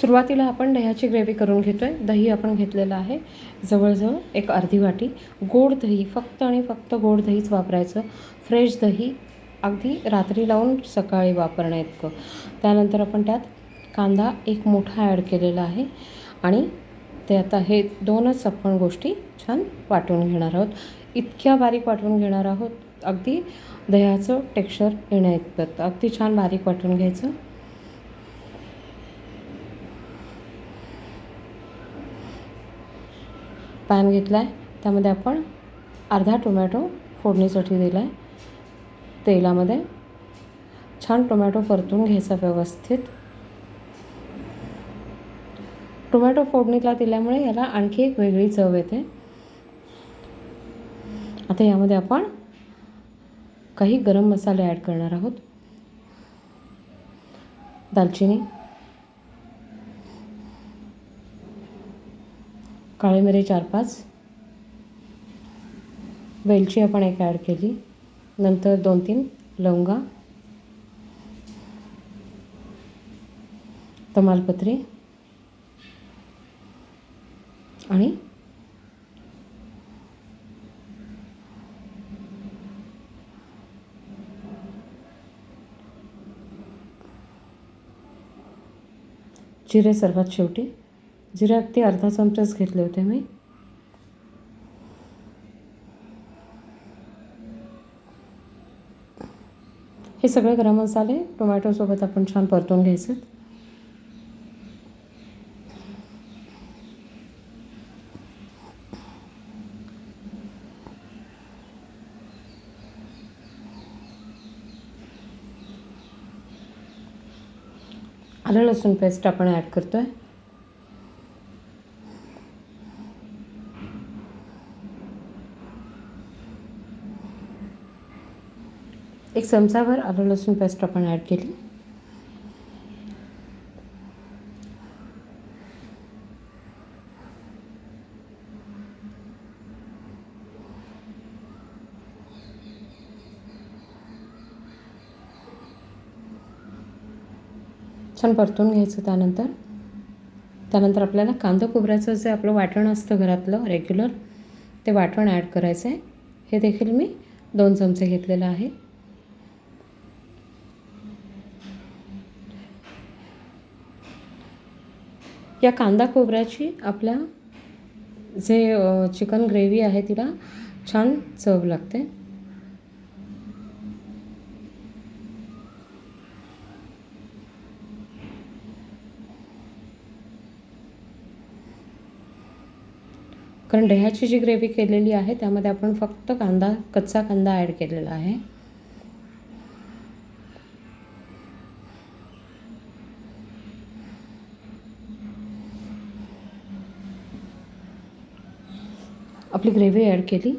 सुरुवातीला आपण दह्याची ग्रेव्ही करून घेतो आहे दही आपण घेतलेलं आहे. जवळजवळ एक अर्धी वाटी. गोड दही फक्त आणि फक्त गोड दहीच वापरायचं. फ्रेश दही अगदी रात्री लावून सकाळी वापरणं इतकं. त्यानंतर आपण त्यात कांदा एक मोठा ॲड केलेला आहे आणि ते आता हे दोनच आपण गोष्टी छान वाटून घेणार आहोत. इतक्या बारीक वाटून घेणार आहोत. अगदी दह्याचं टेक्स्चर येण्याइतपत. अगदी छान बारीक वाटून घ्यायचं. पॅन घेतला आहे त्यामध्ये आपण अर्धा टोमॅटो फोडणीसाठी दिला आहे तेलामध्ये छान टोमॅटो परतून घ्यायचा व्यवस्थित. टोमॅटो फोडणीला दिल्यामुळे याला आणखी एक वेगळी चव येते. आता यामध्ये आपण काही गरम मसाले ॲड करणार आहोत. दालचिनी काळे मिरे चार पाच. वेलची आपण एक ॲड केली. नंतर दोन तीन. लवंगा. तमालपत्री. आणि जिरे सर्वात शेवटी. जिरा अगदी अर्धा चमचाच घेतले होते मी. हे सगळे गरम मसाले टोमॅटोसोबत आपण छान परतून घ्यायचे. आलं लसूण पेस्ट आपण ॲड करतो आहे एक चमचाभर आलं लसूण पेस्ट आपण ॲड केली. छान परतून घ्यायचं त्यानंतर. त्यानंतर आपल्याला कांदा खोबऱ्याचं जे आपलं वाटण असतं घरातलं रेग्युलर ते वाटण ॲड करायचं आहे हे देखील मी दोन चमचे घेतलेलं आहे. या कांदा खोबऱ्याची आपल्या जे चिकन ग्रेव्ही आहे तिला छान चव लागते. कारण दह्याची जी ग्रेव्ही केलेली आहे त्यामध्ये आपण फक्त कांदा कच्चा कांदा ॲड केलेला आहे. आपली ग्रेव्ही ॲड केली.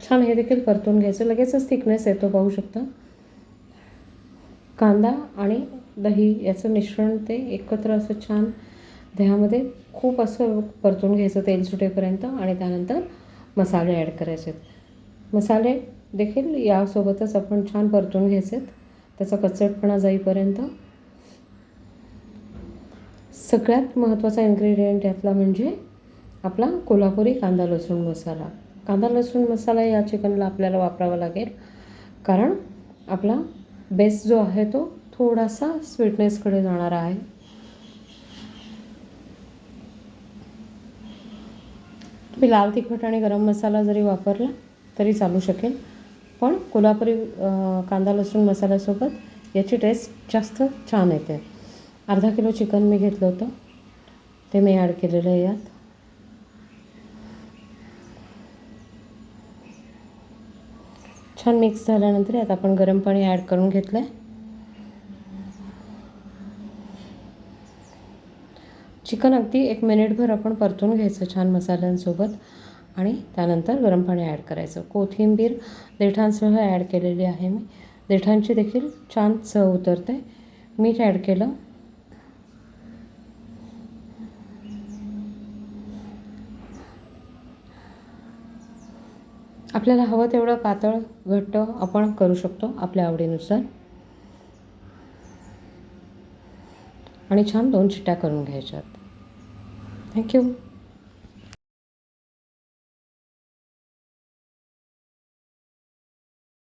छान हे देखील परतून घ्यायचं. लगेचच थिकनेस येतो पाहू शकता. कांदा आणि दही याचं मिश्रण ते एकत्र असं छान दह्यामध्ये खूप असं परतून घ्यायचं तेल सुटेपर्यंत आणि त्यानंतर मसाले ॲड करायचे मसाले देखील यासोबतच आपण छान परतून घ्यायचेत. त्याचा कचटपणा जाईपर्यंत. सगळ्यात महत्त्वाचा इन्ग्रेडियंट यातला म्हणजे आपला कोल्हापुरी कांदा लसूण मसाला. कांदा लसूण मसाला या चिकनला आपल्याला वापरावा लागेल. कारण आपला बेस जो आहे तो थोडासा स्वीटनेसकडे जाणारा आहे. तुम्ही लाल तिखट आणि गरम मसाला जरी वापरला तरी चालू शकेल. पण कोल्हापुरी कांदा लसूण मसाल्यासोबत याची टेस्ट जास्त छान येते. अर्धा किलो चिकन मी घेतलं होतं. ते मी ॲड केलेलं आहे यात. छान मिक्स झाल्यानंतर यात आपण गरम पाणी ॲड करून घेतलं आहे चिकन अगदी एक मिनिटभर आपण परतून घ्यायचं छान मसाल्यांसोबत. आणि त्यानंतर गरम पाणी ॲड करायचं. कोथिंबीर देठांसह ॲड केलेली आहे मी. देठांची देखील छान चव उतरते. मीठ ॲड केलं. आपल्याला हवं तेवढं पातळ घट्ट आपण करू शकतो आपल्या आवडीनुसार. आणि छान दोन चिट्ट्या करून घ्यायच्यात. थँक्यू